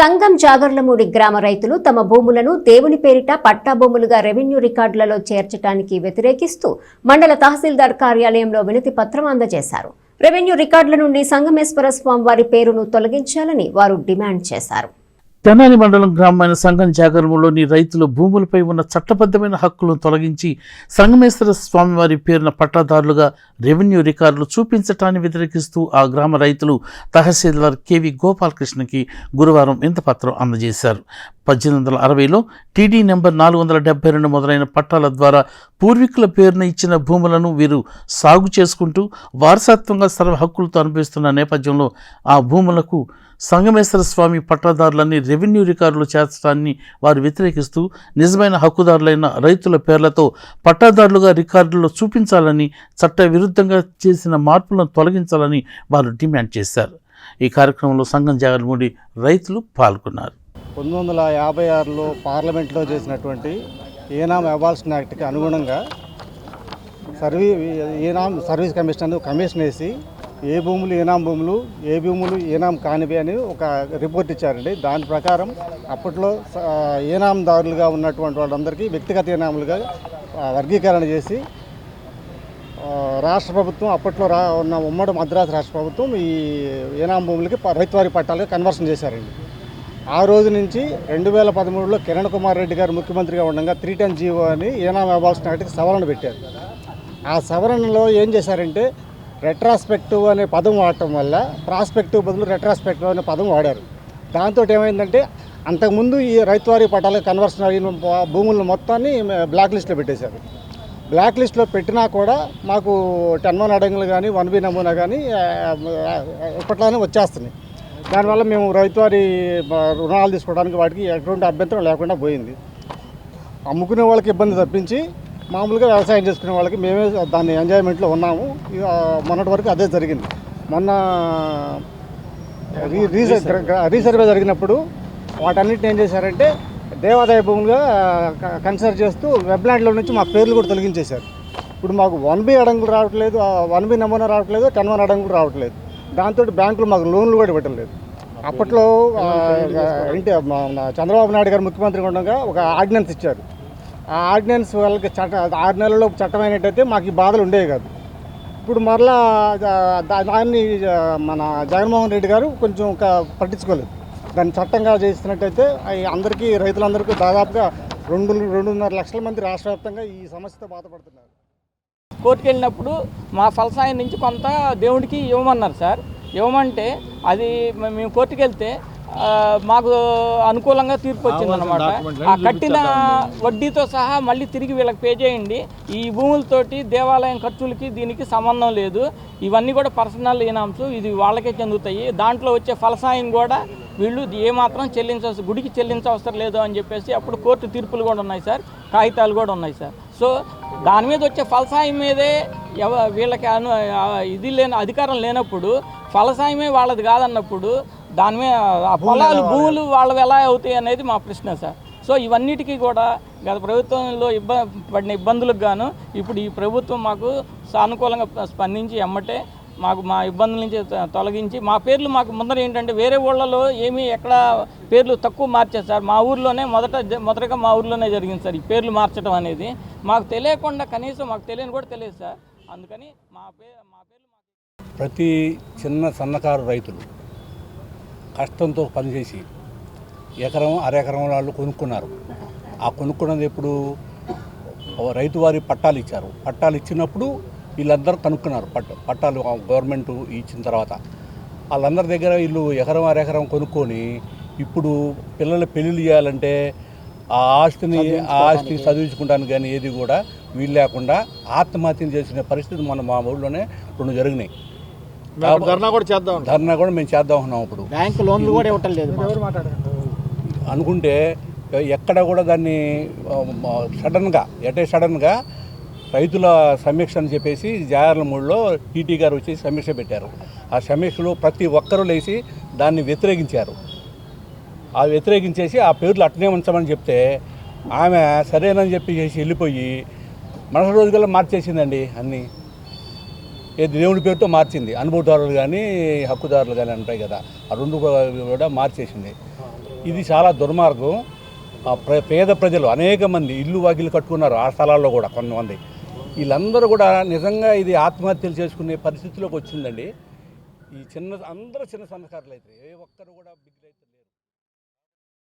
సంగం జాగర్లమూడి గ్రామ రైతులు తమ భూములను దేవుని పేరిట పట్టా భూములుగా రెవెన్యూ రికార్డులలో చేర్చడానికి వ్యతిరేకిస్తూ మండల తహసీల్దార్ కార్యాలయంలో వినతి పత్రం అందజేశారు. రెవెన్యూ రికార్డుల నుండి సంగమేశ్వర స్వామి వారి పేరును తొలగించాలని వారు డిమాండ్ చేశారు. తెనాలి మండలం గ్రామమైన సంఘం జాగరంలోని రైతులు భూములపై ఉన్న చట్టబద్ధమైన హక్కులను తొలగించి సంగమేశ్వర స్వామివారి పేరున పట్టాదారులుగా రెవెన్యూ రికార్డులు చూపించటాన్ని వ్యతిరేకిస్తూ ఆ గ్రామ రైతులు తహసీల్దార్ కెవి గోపాలకృష్ణకి గురువారం ఇంతపత్రం అందజేశారు. పద్దెనిమిది వందల అరవైలో టీడీ నెంబర్ నాలుగు వందల డెబ్బై రెండు మొదలైన పట్టాల ద్వారా పూర్వీకుల పేరున ఇచ్చిన భూములను వీరు సాగు చేసుకుంటూ వారసత్వంగా సర్వ హక్కులతో అనుభవిస్తున్న నేపథ్యంలో ఆ భూములకు సంగమేశ్వర స్వామి పట్టాదారులన్నీ రెవెన్యూ రికార్డులు చేర్చడాన్ని వారు వ్యతిరేకిస్తూ నిజమైన హక్కుదారులైన రైతుల పేర్లతో పట్టాదారులుగా రికార్డుల్లో చూపించాలని చట్ట విరుద్ధంగా చేసిన మార్పులను తొలగించాలని వారు డిమాండ్ చేశారు. ఈ కార్యక్రమంలో సంఘం జగన్మూడి రైతులు పాల్గొన్నారు. పంతొమ్మిది వందల యాభై ఆరులో పార్లమెంట్లో చేసినటువంటి ఏనాం అబాల్షన్ యాక్ట్కి అనుగుణంగా సర్వీ ఏనాం సర్వీస్ కమిషన్ కమిషన్ వేసి ఏ భూములు ఏనాం భూములు ఏ భూములు ఏనాం కానివి అని ఒక రిపోర్ట్ ఇచ్చారండి. దాని ప్రకారం అప్పట్లో స- ఏనాందారులుగా ఉన్నటువంటి వాళ్ళందరికీ వ్యక్తిగత ఏనాములుగా వర్గీకరణ చేసి రాష్ట్ర ప్రభుత్వం అప్పట్లో రా ఉన్న ఉమ్మడి మద్రాసు రాష్ట్ర ప్రభుత్వం ఈ ఏనాం భూములకి రైతువారి పట్టాలుగా కన్వర్షన్ చేశారండి. ఆ రోజు నుంచి రెండు వేల పదమూడులో కిరణ్ కుమార్ రెడ్డి గారు ముఖ్యమంత్రిగా ఉండగా త్రీ టెన్ జీవో అని ఈనా అబాల్సిన యాక్ట్కి సవరణ పెట్టారు. ఆ సవరణలో ఏం చేశారంటే రెట్రాస్పెక్టివ్ అనే పదం వాడటం వల్ల ప్రాస్పెక్టివ్ బదులు రెట్రాస్పెక్టివ్ అనే పదం వాడారు. దాంతో ఏమైందంటే అంతకుముందు ఈ రైతువారి పట్టాలకు కన్వర్షన్ అయిన భూములను మొత్తాన్ని బ్లాక్ లిస్ట్లో పెట్టేశారు. బ్లాక్ లిస్ట్లో పెట్టినా కూడా మాకు టెన్ వన్ అడంగులు కానీ వన్ బి నమూనా కానీ ఇప్పట్లోనే వచ్చేస్తున్నాయి. దానివల్ల మేము రైతువారి రుణాలు తీసుకోవడానికి వాటికి ఎటువంటి అభ్యంతరం లేకుండా పోయింది. అమ్ముకునే వాళ్ళకి ఇబ్బంది తప్పించి మామూలుగా వ్యవసాయం చేసుకునే వాళ్ళకి మేమే దాన్ని ఎంజాయ్మెంట్లో ఉన్నాము. ఇక మొన్నటి వరకు అదే జరిగింది. మొన్న రీ రీసర్వే జరిగినప్పుడు వాటన్నిటిని ఏం చేశారంటే దేవాదాయ భూములుగా క- కన్సిడర్ చేస్తూ వెబ్లాండ్లో నుంచి మా పేర్లు కూడా తొలగించేశారు. ఇప్పుడు మాకు వన్ బి అడంగులు రావట్లేదు వన్ బి నమూనా రావట్లేదు టెన్ వన్ అడంగులు రావట్లేదు. దాంతో బ్యాంకులు మాకు లోన్లు కూడా పెట్టలేదు అప్పట్లో ఏంటి చంద్రబాబు నాయుడు గారు ముఖ్యమంత్రి ఉండగా ఒక ఆర్డినెన్స్ ఇచ్చారు. ఆ ఆర్డినెన్స్ వాళ్ళకి చట్ట ఆరు నెలల్లో చట్టమైనట్టయితే మాకు ఈ బాధలు ఉండేవి కాదు. ఇప్పుడు మరలా దాన్ని మన జగన్మోహన్ రెడ్డి గారు కొంచెం ఒక పట్టించుకోలేదు. దాన్ని చట్టంగా చేస్తున్నట్టయితే అవి అందరికీ రైతులందరికీ దాదాపుగా రెండు రెండున్నర లక్షల మంది రాష్ట్ర వ్యాప్తంగా ఈ సమస్యతో బాధపడుతున్నారు. కోర్టుకు వెళ్ళినప్పుడు మా ఫలసాయం నుంచి కొంత దేవుడికి ఇవ్వమన్నారు సార్. ఇవ్వమంటే అది మేము కోర్టుకు వెళ్తే మాకు అనుకూలంగా తీర్పు వచ్చిందనమాట ఆ కట్టిన వడ్డీతో సహా మళ్ళీ తిరిగి వీళ్ళకి పే చేయండి. ఈ భూములతోటి దేవాలయం ఖర్చులకి దీనికి సంబంధం లేదు. ఇవన్నీ కూడా పర్సనల్ ఇనామ్స్ ఇది వాళ్ళకే చెందుతాయి. దాంట్లో వచ్చే ఫలసాయం కూడా వీళ్ళు ఏమాత్రం చెల్లించవలసి గుడికి చెల్లించవసరం లేదు అని చెప్పేసి అప్పుడు కోర్టు తీర్పులు కూడా ఉన్నాయి సార్ కాగితాలు కూడా ఉన్నాయి సార్. సో దాని మీద వచ్చే ఫలసాయం మీదే ఎవ వీళ్ళకి అను ఇది లేని అధికారం లేనప్పుడు ఫలసాయమే వాళ్ళది కాదన్నప్పుడు దాని మీద ఆ పొలాలు భూములు వాళ్ళవి ఎలా అవుతాయి అనేది మా ప్రశ్న సార్. సో ఇవన్నిటికీ కూడా గత ప్రభుత్వంలో ఇబ్బ పడిన ఇబ్బందులకు గాను ఇప్పుడు ఈ ప్రభుత్వం మాకు సానుకూలంగా స్పందించి ఎమ్మటే మాకు మా ఇబ్బందుల నుంచి తొలగించి మా పేర్లు మాకు ముందర ఏంటంటే వేరే ఊళ్ళలో ఏమీ ఎక్కడ పేర్లు తక్కువ మార్చారు సార్. మా ఊర్లోనే మొదట మొదటగా మా ఊర్లోనే జరిగింది సార్ ఈ పేర్లు మార్చడం అనేది. మాకు తెలియకుండా కనీసం మాకు తెలియని కూడా తెలియదు సార్. అందుకని మా పే మా పేర్లు ప్రతి చిన్న సన్నకారు రైతులు కష్టంతో పనిచేసి ఎకరం అరెకరం వాళ్ళు కొనుక్కున్నారు. ఆ కొనుక్కున్నది ఎప్పుడు రైతు వారి పట్టాలు ఇచ్చారు. పట్టాలు ఇచ్చినప్పుడు వీళ్ళందరూ కనుక్కున్నారు. పట్ట పట్టాలు గవర్నమెంట్ ఇచ్చిన తర్వాత. వాళ్ళందరి దగ్గర వీళ్ళు ఎకరం అరెకరం కొనుక్కొని ఇప్పుడు పిల్లల పెళ్ళిళ్ళు చేయాలంటే ఆ ఆస్తిని ఆ ఆస్తిని చదివించుకుంటానికి కానీ ఏది కూడా వీలు లేకుండా ఆత్మహత్యలు చేసిన పరిస్థితి మన మా ఊళ్ళోనే రెండు జరిగినాయి. ధర్నా కూడా చేద్దాం ధర్నా కూడా మేము చేద్దాం ఉన్నాం ఇప్పుడు. బ్యాంకు లోన్లు కూడా ఇవ్వటం లేదు అనుకుంటే ఎక్కడ కూడా దాన్ని సడన్గా ఎటే సడన్గా రైతుల సమీక్ష అని చెప్పేసి జాయర్లమూడిలో టీటీ గారు వచ్చి సమీక్ష పెట్టారు. ఆ సమీక్షలో ప్రతి ఒక్కరూ లేచి దాన్ని వ్యతిరేకించారు. ఆ వ్యతిరేకించేసి ఆ పేర్లు అట్నే ఉంచమని చెప్తే ఆమె సరేనని చెప్పి చేసి వెళ్ళిపోయి మరుసటి రోజుకల్లా మార్చేసిందండి అన్నీ. ఏ దేవుడి పేరుతో మార్చింది. అనుభవదారులు కానీ హక్కుదారులు కానీ అంటాయి కదా ఆ రెండు కూడా మార్చేసింది. ఇది చాలా దుర్మార్గం. ఆ ప్ర- పేద ప్రజలు అనేక మంది ఇల్లు వాకిలు కట్టుకున్నారు ఆ స్థలాల్లో కూడా కొంతమంది. వీళ్ళందరూ కూడా నిజంగా ఇది ఆత్మహత్యలు చేసుకునే పరిస్థితిలోకి వచ్చిందండి. ఈ చిన్న అందరూ చిన్న సన్నకారులు అయితే ఏ ఒక్కరు కూడా బిగ్